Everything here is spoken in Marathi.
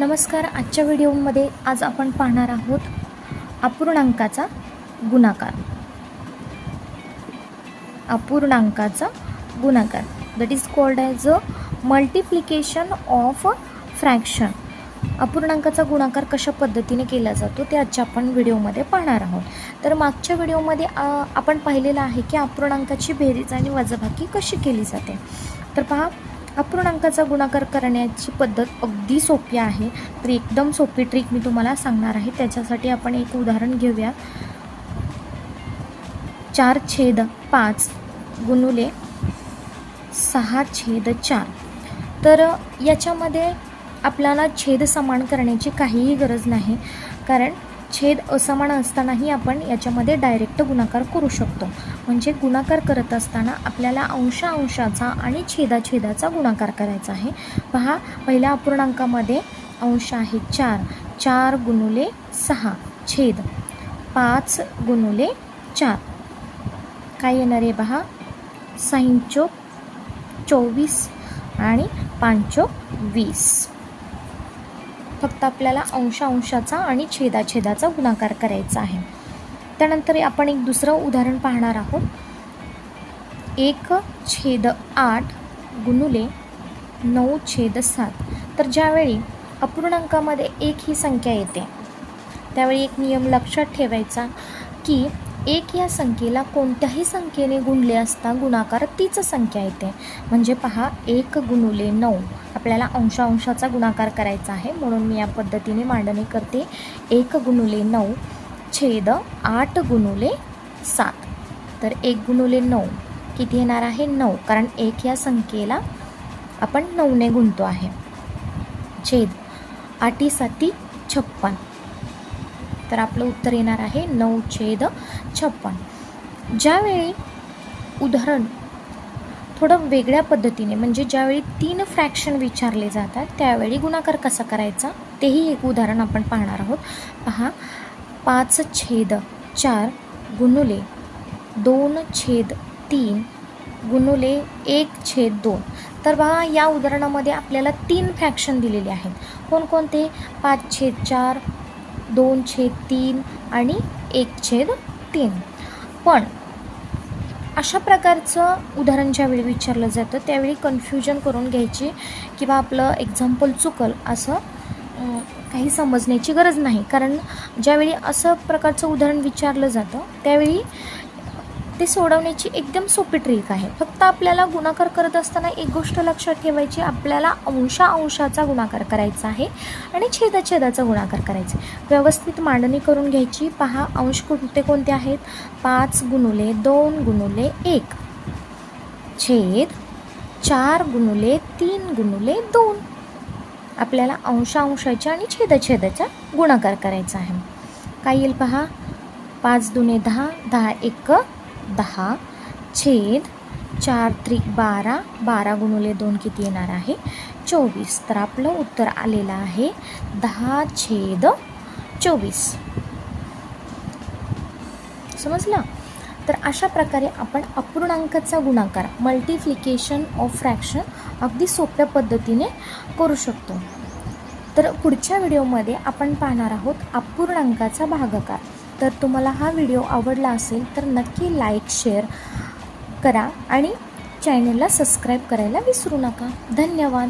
नमस्कार आजच्या व्हिडिओमध्ये आज आपण पाहणार आहोत अपूर्णांकाचा गुणाकार. अपूर्णांकाचा गुणाकार. That is called as a multiplication of fraction अपूर्णांकाचा गुणाकार कशा पद्धतीने केला जातो ते आजच्या आपण व्हिडिओमध्ये पाहणार आहोत. तर मागच्या व्हिडिओमध्ये आपण पाहिलेलं आहे की अपूर्णांकाची बेरीज आणि वजाबाकी कशी केली जाते. तर पहा अपूर्णांकाचा गुणाकार करण्याची पद्धत अगदी सोपी आहे. तर एकदम सोपी ट्रिक मी तुम्हाला सांगणार आहे. त्याच्यासाठी आपण एक उदाहरण घेऊया. चार छेद पाच गुणुले सहा छेद चार. तर याच्यामध्ये आपल्याला छेद समान करण्याची काहीही गरज नाही. कारण छेद असमान असतानाही आपण याच्यामध्ये डायरेक्ट गुणाकार करू शकतो. म्हणजे गुणाकार करत असताना आपल्याला अंशा अंशाचा आणि छेदाछेदाचा गुणाकार करायचा आहे. पहा पहिल्या अपूर्णांकामध्ये अंश आहे चार. चार गुणुले सहा. छेद. पाच गुणुले चार. काय येणार आहे पहा? सैंचोक चोवीस आणि पांचोक वीस. फक्त आपल्याला अंश अंशाचा आणि छेदाछेदाचा गुणाकार करायचा आहे. त्यानंतर आपण एक दुसरं उदाहरण पाहणार आहोत. एक छेद आठ गुणुले नऊ छेद सात. तर ज्यावेळी अपूर्णांकामध्ये एक ही संख्या येते त्यावेळी एक नियम लक्षात ठेवायचा की एक या संख्येला कोणत्याही संख्येने गुणले असता गुणाकार तीच संख्या येते. म्हणजे पहा एक गुणुले नऊ. आपल्याला अंशांशाचा गुणाकार करायचा आहे. म्हणून मी या पद्धतीने मांडणी करते. एक गुणुले नऊ छेद आठ गुणुले सात. तर एक गुणुले नऊ किती येणार आहे? नऊ. कारण एक या संख्येला आपण नऊने गुणतो आहे. छेद आठी साती छप्पन. तर आपलं उत्तर येणार आहे नऊ छेद छप्पन. ज्यावेळी उदाहरण थोडं वेगळ्या पद्धतीने म्हणजे ज्यावेळी तीन फ्रॅक्शन विचारले जातात त्यावेळी गुणाकार कसा करायचा? तेही एक उदाहरण आपण पाहणार आहोत. पहा पाच छेद चार गुणुले दोन छेद तीन गुणुले एक छेद दोन. तर बघा या उदाहरणामध्ये आपल्याला तीन फ्रॅक्शन दिलेले आहेत. कोणकोणते? पाच छेद चार दोन छेद तीन आणि एक छेद तीन. पण अशा प्रकारचं उदाहरण ज्यावेळी विचारलं जातं त्यावेळी कन्फ्युजन करून घ्यायची किंवा आपलं एक्झाम्पल चुकल असं काही समजण्याची गरज नाही. कारण ज्यावेळी असं प्रकारचं उदाहरण विचारलं जातं त्यावेळी ते सोडवण्याची एकदम सोपी ट्रिक आहे. फक्त आपल्याला गुणाकार करत असताना एक गोष्ट लक्षात ठेवायची आपल्याला अंशा अंशाचा गुणाकार करायचा आहे आणि छेदाछेदाचा गुणाकार करायचा आहे. व्यवस्थित मांडणी करून घ्यायची. पहा अंश कोणते कोणते आहेत? पाच गुणुले दोन गुणुले एक. छेद चार गुणुले तीन गुणुले दोन. आपल्याला अंशा अंशाच्या आणि छेदाछेदाचा गुणाकार करायचा आहे. काय येईल पहा? पाच दुने दहा दहा एक दहा छेद चार त्रिक बारा बारा गुणुले दोन किती येणार आहे? चोवीस. तर आपलं उत्तर आलेलं आहे दहा छेद चोवीस. समजलं? तर अशा प्रकारे आपण अपूर्णांकाचा गुणाकार मल्टिप्लिकेशन ऑफ फ्रॅक्शन अगदी सोप्या पद्धतीने करू शकतो. तर पुढच्या व्हिडिओमध्ये आपण पाहणार आहोत अपूर्णांकाचा भागाकार. तर तुम्हाला हा व्हिडिओ आवडला असेल तर नक्की लाईक शेअर करा आणि चॅनलला सबस्क्राईब करायला विसरू नका. धन्यवाद.